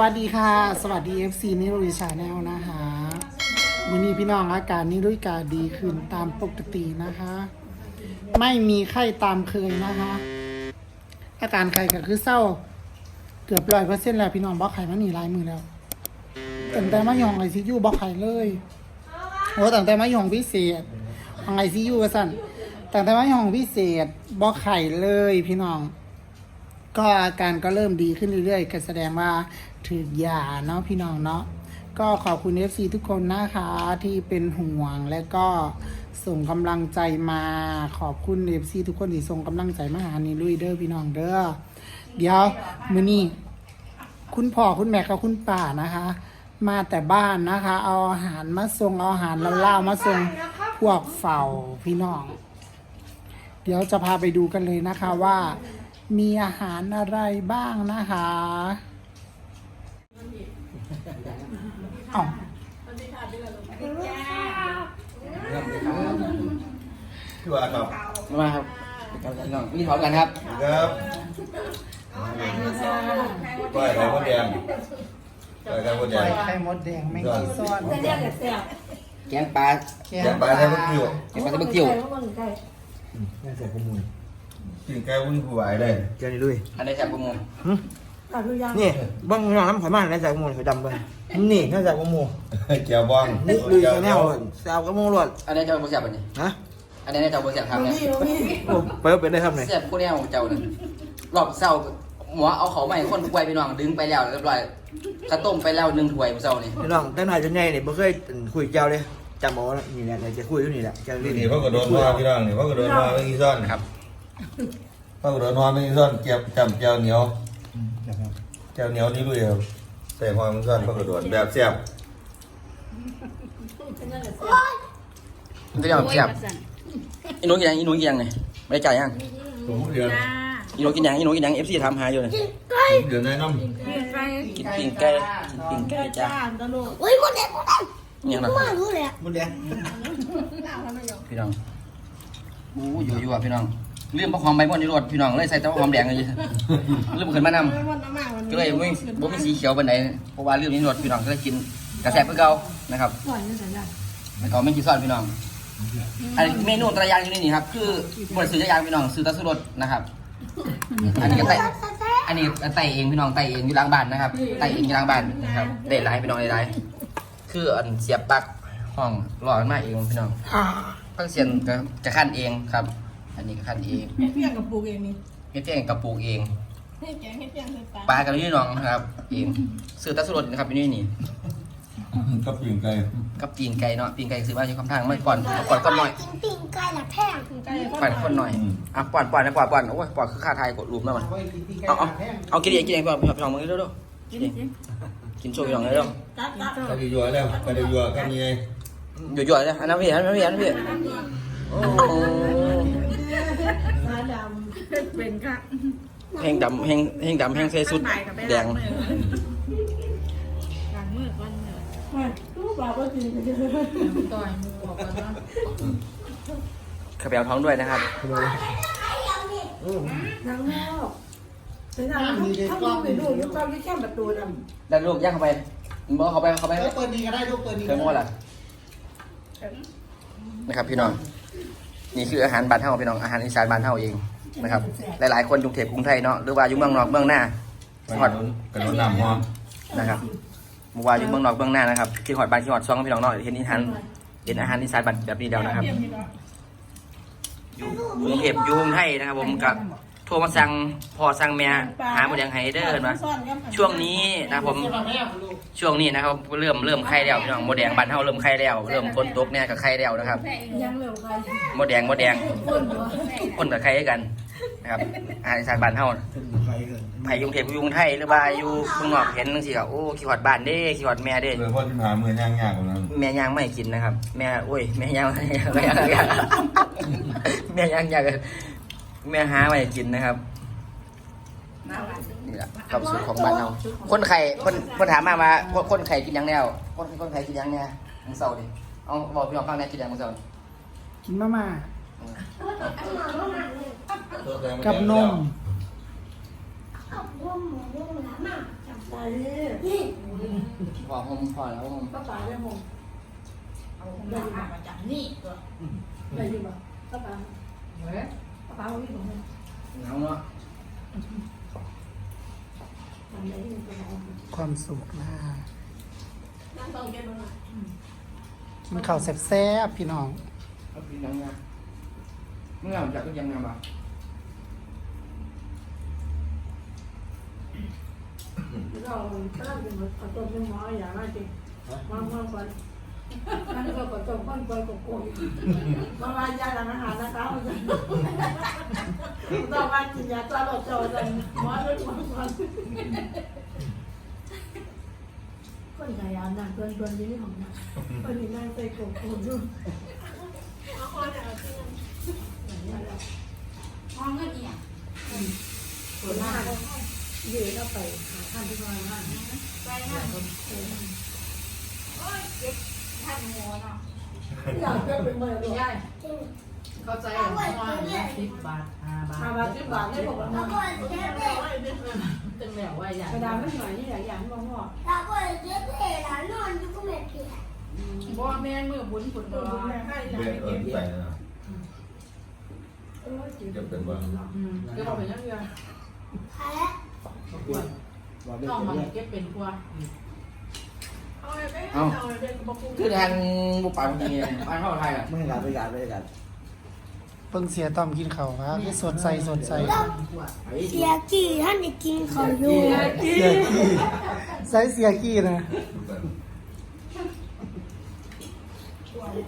วัสดีค่ะ สวัสดี FC นิรุยชาแนลนะคะวันนี้พี่น้องอาการนิรุยกาดีขึ้นตามปกตินะคะ ไม่มีไข้ตามเคยนะคะ อาการไข้ก็คือเศร้า เกือบร้อยเปอร์เซ็นต์แล้วพี่น้องบอกไข้มันหนีลายมือแล้วตั้งแต่มาหยองไอซียูบอกไข้เลยโอ้ตั้งแต่มาหยองพิเศษของไอซียูก็สั่นตั้งแต่มาหยองพิเศษบอกไข่เลยพี่น้อง ก็อาการก็เริ่มดีขึ้นเรื่อยๆก็แสดงว่าถือยาเนาะพี่น้องเนาะก็ขอบคุณ FC ทุกคนนะคะที่เป็นห่วงและก็ส่งกำลังใจมาขอบคุณ FC ทุกคนที่ส่งกำลังใจมาหานีลุยเด้อพี่น้องเด้อเดี๋ยวมือนี้คุณพ่อคุณแม่กับคุณป่านะคะ มาแต่บ้านนะคะ เอาอาหารมาส่งเอาอาหารเล่ามาส่งพวกเฝ้าพี่น้อง เดี๋ยวจะพาไปดูกันเลยนะคะว่า มีอาหารอะไรบ้างนะคะอ๋อพี่ว่าครับมาครับกับพี่น้องพี่ถอนกันครับครับก้อยไข่มดแดงก้อยไข่มดแดงไข่มดแดงไม่กี่ซ่อนแกงปลาแกแกงปลาไข่มดคิวแกงปลาตะเบิกติ้วน่าจะขโมย กินไก่วุ้นผู้ไหวได้เจ้านี่ลุยอันนี้แซ่บประมูลนี่บ้างน้องน้ำข่อยมากน่าจะกระมูลข่อยดำไปนี่น่าจะกระมูลเจียวบ้องนี่ลุยแนวแซวกระมูลรวดอันนี้เจ้าบ่แซ่บอันนี้นะอันนี้เจ้าบ่แซ่บครับเนี่ยโอ้ไปว่าเป็นได้ครับเนี่ยแซ่บกูแนวเจ้าเนี่ยรอบเช้าหมอเอาเขาใหม่คนทุกวัยพี่น้องดึงไปแล้วเรียบร้อยกระต้มไปแล้วหนึ่งถ้วยมื้อเช้านี่พี่น้องแต่หน่อยจนใหญ่เนี่ยไม่เคยคุยเจ้าเลยจำบอกว่านี่แหละเดี๋ยวจะคุยอยู่นี่แหละเจ้านี่นี่นี่พ่อกระโดดมาพี่น้องนี่พ่อกระโดดมาไม่กี่ซ่อนครับ พ่อกระโดดมาไม่กี่ซ่อนเจียวจำเจียวเหนียวเจียวเหนียวนี่ลุยครับใส่หอยมันซ่อนพ่อกระโดดแบบแซ่บมันก็ยังแซ่บอีหนูกินยังอีหนูกินยังไงไม่ได้จ่ายยังผมเดือนอีหนูกินยังอีหนูกินยัง FC ถามหาอยู่เลยเดือนในน้กินปิ้งไก่กินปิ้งไก่จ้าเฮ้ยหมดแล้วหมดแล้วอิหยังนะมารู้เลยอะมุดแดงพี่น้องอู้อยู่อยู่อะพี่น้อง เรื่องพวกหอมใบม่อนอยู่รถพี่น้องเลยใส่แต่ว่าหอมแดงเลยเรื่องขึ้นมานำ ก็เลยไม่บ่มีสีเขียวปานใดเพราะว่าเรื่องนี้รสพี่น้องก็เลยกินกระแสเพื่อเก่านะครับแล้วก็ไม่กินซอสพี่น้องอันนี้เมนูแตระอยางอยู่ในนี่ครับคือบริสุทธิ์ยางพี่น้องซื้อแตะสุรสนะครับ อันนี้ก็ไต่อันนี้ไต่เองพี่น้องไต่เองอยู่หล้างบ้านนะครับไต่เองอยู่หล้างบ้านนะครับได้หลายพี่น้องได้หลายคืออันเสียบปลั๊กห้องหล่อมันมาเองพี่น้องอ่าพักเสียนก็จะขั้นเองครับ อันนี้ก็ขั้นเองเฮ็ดเพียงกับปลูกเองนี่เฮ็ดเองกับปลูกเองเฮ็ดแกงเฮ็ดเพียงเฮ็ดปลาปลากับนี่น้องนะครับ เองซื้อแตะสุรสนะครับอยู่นี่นี่ำก็ปิ่งไก่กับปีนไก่เนาะปีนไก่ซื้อมาอยู่คำทางไม่ก่อนก่อนก่อนหน่อยกินปิ่งไก่ละแพงไก่ก่อนคนหน่อยอะป่อนป่อนนะป่อนป่อนโอ้ยป่อนคือค่าไทยกดรูปแล้วมันเอาเอาเอากินเองกินเองป่อนพี่น้องมึงเร็วๆกินเองกินโชว์พี่น้องเร็วตัดตัดก็ดียัวแล้วก็ดียัวก็มีไงๆอยู่ๆเลยอันนั้นพี่อันนั้นพี่อันนั้นพี่โอ้ปลาดำเป็นค่ะแห้งดำแห้งแห้งดำแห้งใส่สุดแดงล้างมือก่อนเนอะตู้ปลาก็กินต่อยมือออกกันเนาะขับแบวท้องด้วยนะครับล้างมือออกเป็นอะไรถ้ามีไปดูยกก้าวยี่แค่ประตูดำดันลูกย่างเข้าไปมึงบอกเข้าไปเข้าไปแล้วเปิดดีก็ได้ลูกเปิดดีเครื่องงวดล่ะนะครับพี่น้อง นี่คืออาหารบ้านเฮาพี่น้อง อาหารอีสานบ้านเฮาเอง นะครับ หลายๆคนกรุงเทพกรุงไทยเนาะหรือว่าอยู่เมืองนอกเมืองหน้ากระโดดกระโดดน้ำหอมนะครับเมื่อวานอยู่เมืองนอกเมืองหน้านะครับคิดหอดบ้านคิดหอดซองพี่น้องเนาะเห็นอาหารเห็นอาหารอีสานแบบนี้แล้วนะครับอยู่กรุงเทพอยู่กรุงไทยนะครับ ผมกับ โทรมาสั่งพอสั่งแม่หาหมดยังไฮเดอร์มาช่วงนี้นะครับผมช่วงนี้นะครับเริ่มเริ่มไข่แล้วพี่น้องโมแดงบ้านเฮาเริ่มไข่แล้วเริ่มฝนตกเนี่ยกับไข่แล้วนะครับยังเร็วไปโมแดงโมแดงคนกับไข่ด้วยกันนะครับอาหารอีสานบ้านเฮาไผอยกรุงเทพอยู่กรุงไทยหรือว่าอยู่เมืองนอกเห็นจังซี่ก็โอ้ขี้หอดบ้านเด้ขี้หอดแม่เด้เออพ่อที่หามือย่างยากกว่านั้นแม่ย่างไม่กินนะครับ แม่โอ้ยแม่ย่างไม่ไม่ย่างอยากแม่ย่างอยาก แม่หาไม่กินนะครับนี่แหละความสุขของบ้านเราคนไข่คนคนถามมาว่าคนคนไข่กินยังแนวคนคนไข่กินยังเนี่ยมึงเศร้าดิเอาบอกพี่น้องฟังแน่กินยังมึงเศร้าดิกินมาม่ากับนมเอาร่วมหมูร่วมละมาตายนี่นี่พอผมพอแล้วผมก็ตายได้หงเอาของหน้ามาจากนี่ตัวได้ยินป่ะก็ตาย เฮ้ยก็ตายวันนี้ผมเหงาเนาะทำได้ยังไงความสุขนะนั่งต้องเก็บมันหน่อยกินข้าวแซ่บๆพี่น้อง เอากินยังไงเมื่อจากก็ยังไงบ้างเราตั้งเป็นขอต้มเป็นหมออย่างไรจริงมามาก่อน นั่นก็ขอต้มก้อนก้อยกบกบมาลายยาหลังอาหารนะคะต้องมากินยาตลอดจอจังหมอด้วยหมอก่อนคนขยันนะเพื่อนเพื่อนยี่ของนะคนนี้นั่งใส่กบกบอยู่เอาคนเอาที่นั่นอย่างนี้แหละห้องเงินอีหยังส่วนมากเดี๋ยวเราไปหาท่านที่บ้านบ้านไปนั่นโอ้ยเก็บ ท่านหัวเนาะอยากจะเป็นเมื่อไหร่ยายเข้าใจเหรอว่าสิบบาทห้าบาทอาบาทสิบบาทได้บอกว่าแล้วก็เจ๊เตึงแล้วว่าอย่างกระดาษไม่หน่อยนี่แหละอย่างที่บอกว่าแล้วก็เจ๊เพ่ร้านอนอยู่ก็ไม่เพียบ่แม่เมื่อบุญผุนตัตัววแม่ให้เบ็ดเอิญใส่ะเออจิ๋วจะเป็นว่าอืมเดี๋ยวเอาไปยังเดือนแพ้น้องมันเก็บเป็นกว่า เอาไปเอาไปเป็นบอกกูคือทางบุปผาจริงบ้านเข้าไทยอะไม่ได้การไม่ได้การไม่ได้การเพิ่งเสียต้อมกินข้าวครับคือสดใสสดใสเสียกี่ท่านจะกินเขาอยู่เสียกี้ใส่เสียกี้นะ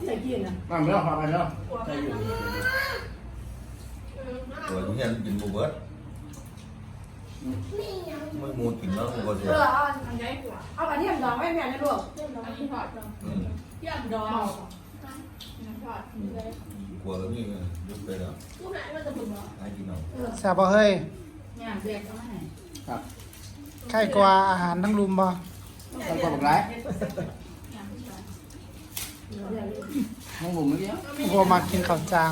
ใส่กินนะมาไม่ต้องพาไปเนาะตัวนี้ยันกินบูเบิร์ด ไม่ยังไม่มูกินแล้วมันก็เอเสียออเอาอันไหนกว่าเอาอันนี้ดองไว้แม่นะลูกอันนี้ทอดอืมเยี่ยมดองทอดกลัวแล้วนี่ไงยุบไปแล้วกูไหนมันจะบุญเหรอให้กินเอาแซ่บบ่เฮ้ยงานเด็กเอามาให้ครับใครกว่าอาหารทั้งรุมบ่ต้องกดบอกไรน้องบุ๋มเมื่อกี้พวกมากินข้าวเจ้า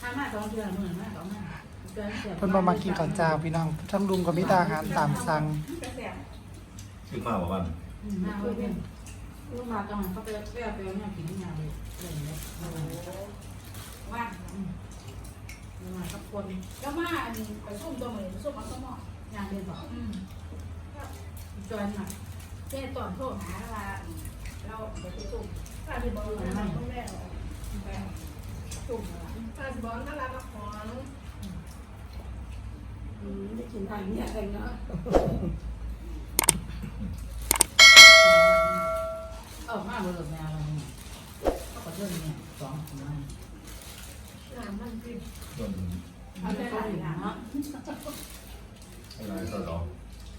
ทำมาสองเดือนเหมื่นมากสองมา เดือนเสียเพิ่นบ่มากินข้าวเจ้าพี่น้องทั้งรุมก็มีแต่อาหารตามสั่งขึ้นมาบอกว่ามาเว้ยลูกมาตอนเขาไปเปรี้ยวเปรี้ยวเนี่ยกินงานเลยเลยเนี่ยโอ้ว่างมาสักคนก็มาอันนี้ไปซุ่มตัวเหมือนซุ่มเอาสมองงานเรียนบอกอืมจอยมาเจ๊ตอนโทรหาว่าเราไปซุ่มป้าที่บอกว่าต้องแม่จุ่มป้าที่บอกน่ารักกับของ อืมได้กินทางนี้อะไรเนาะเออมาเบอร์แมวเราเนี่ยเขาก็เรื่องเนี่ยสองคนนั้นน้ำมันกินส่วนเอาใจเขาอยู่เนาะอะไรก็รอ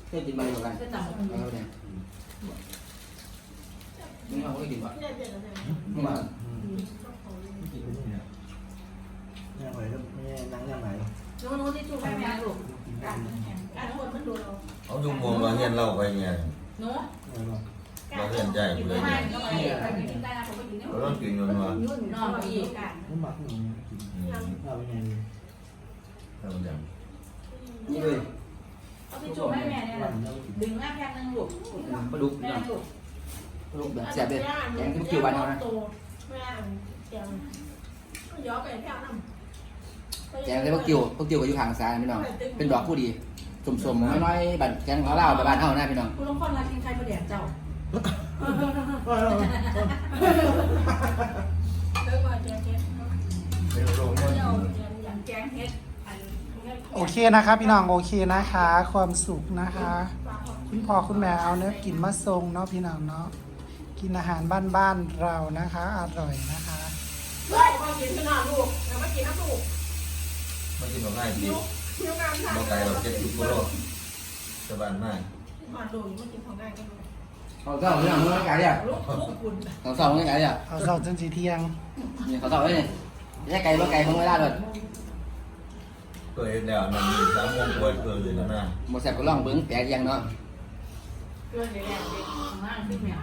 เพื่อกินมาอยู่กันจะจับเอาเนี่ยมึงเอาไปกินก่อนเนี่ยเด็ดอะไรมึงมากินไปนี่เนี่ยเนี่ยไปแล้วไม่นั่งยังไงโน้ตที่จูบให้แม่ลูก การการคนมันดูเรา เอาจุ่มมองเราเห็นเราไปไงโน้ตเราเห็นใจกูเลยไม่เนี่ยก็ไปไปกินได้นะผมไปกินเนี่ยเราต้องกินเงินมายุ่นนอนอีกกันน้ำหมักหนูกินอืมข้าวเป็นไงทำอย่างนี่เลยเอาที่จูบให้แม่เนี่ยดึงหน้าแพงนึงลูกปลาดุกแม่นะลูกปลาดุกแบบแซ่บเลยแกงที่คิวบ้านเขานะแม่แกงย้อนไปแค่น้ำแกงที่พวกกิวพวกกิวก็อยู่ข้างซ้ายพี่น้องเป็นดอกผู้ดี สมๆน้อยๆบัดแกงของเราไปบ้านเฮานะพี่น้องคุณลุงคนรักกินใครมาแดกเจ้าเลิกว่าแกงแกงเป็นโรงงานอย่างแกงเฮ็ดอันโอเคนะคะ พี่น้องโอเคนะคะ ความสุขนะคะ คุณพ่อคุณแม่เอาเนื้อกินมาทรงเนาะพี่น้องเนาะกินอาหารบ้านๆเรานะคะ อร่อยนะคะเฮ้ยมากินขนาดลูกอย่ามากินน้ำลูกมากินแบบง่ายดีคิ้วงามค่ะ บ่ไกลเราเจ็ดสิบกิโลสบายมากมาดูมากินของง่ายกันลูกเขาเศร้าพี่น้องมึงไม่ไกลเนี่ยลูกลูกคุณเขาเศร้าไม่ไกลเนี่ยเอาเสาจนสีเที่ยงนี่เขาเศร้าเลยนี่ไกลบ่ไกลของเวลาเลยตัวเองแล้วนั่นมีสามโมงกว่าเกินเลยนะนะหมดแซ่บก็ล่องเบิ้งแปลกยังเนาะเพื่อนแรงเด็กนั่งที่แม่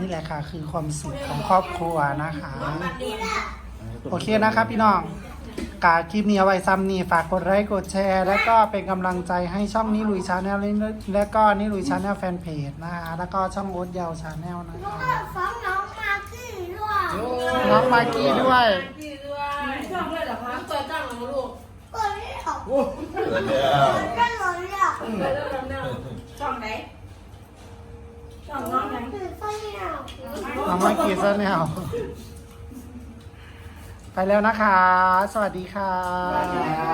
นี่แหละค่ะคือความสุขของครอบครัวนะคะมันดีนะโอเคนะครับพี่น้อง กาคลิปนี้เอาไว้ซ้ำนี่ฝากกดไลค์กดแชร์ แล้วก็เป็นกำลังใจให้ช่องนี้ลุยชาแนลและก็นี่ลุยชาแนลแฟนเพจนะคะแล้วก็ช่องโอ๊ตเยาวชาแนลนะแล้วคะก็ฟ้องน้องมากกี้ด้วยน้องมากกี้ด้วยกี่ด้วยชอบเลยเหรอคะเปิดจ้างเหรอลูกเปิดไม่ออกเกิดแล้วเปิดได้เลยอะเปิดแล้วกันเนี่ยช่องไหนชอบน้องไหน เปิดไฟไม่ออก น้องมากกี้ซะแนว ไปแล้วนะคะ สวัสดีค่ะ